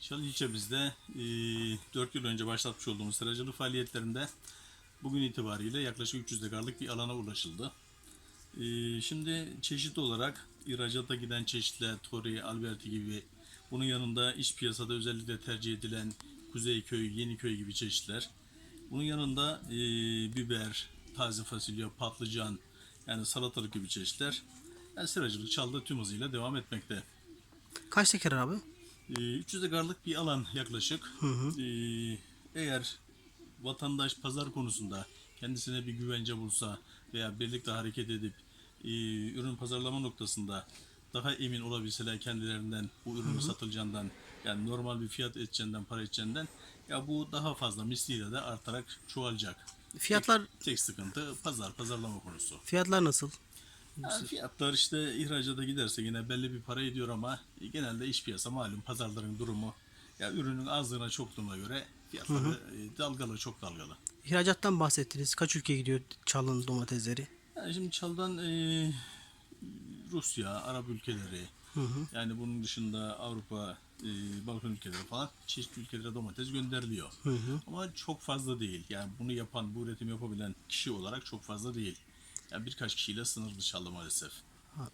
Şalı ilçemizde e, 4 yıl önce başlatmış olduğumuz seracılık faaliyetlerinde bugün itibariyle yaklaşık 300 dekarlık bir alana ulaşıldı. E, şimdi çeşit olarak ihracata giden çeşitler, Tori, Alberti gibi bunun yanında iç piyasada özellikle tercih edilen Kuzeyköy, Yeniköy gibi çeşitler. Bunun yanında e, biber, taze fasulye, patlıcan yani salatalık gibi çeşitler. Yani seracılık çalda tüm hızıyla devam etmekte. Kaç teker abi? Ee, 300 dekarlık bir alan yaklaşık. Ee, eğer vatandaş pazar konusunda kendisine bir güvence bulsa veya birlikte hareket edip e, ürün pazarlama noktasında daha emin olabilseler kendilerinden bu ürünün satılacağından yani normal bir fiyat edeceğinden para edeceğinden ya bu daha fazla misliyle de artarak çoğalacak. Fiyatlar Tek sıkıntı pazar pazarlama konusu. fiyatlar nasıl? Fiyatlar işte ihracata giderse yine belli bir para ediyor ama genelde iç piyasa malum pazarların durumu ya ürünün azlığına çokluğuna göre fiyatları e, dalgalı çok dalgalı. İhracattan bahsettiniz. Kaç ülkeye gidiyor çalın domatesleri? Yani şimdi çaldan e, Rusya, Arap ülkeleri yani bunun dışında Avrupa, e, Balkan ülkeleri falan çeşitli ülkelere domates gönderiliyor. Ama çok fazla değil. Yani bunu yapan, bu üretim yapabilen kişi olarak çok fazla değil. Yani birkaç kişiyle sınırlı çaldı maalesef. Ha,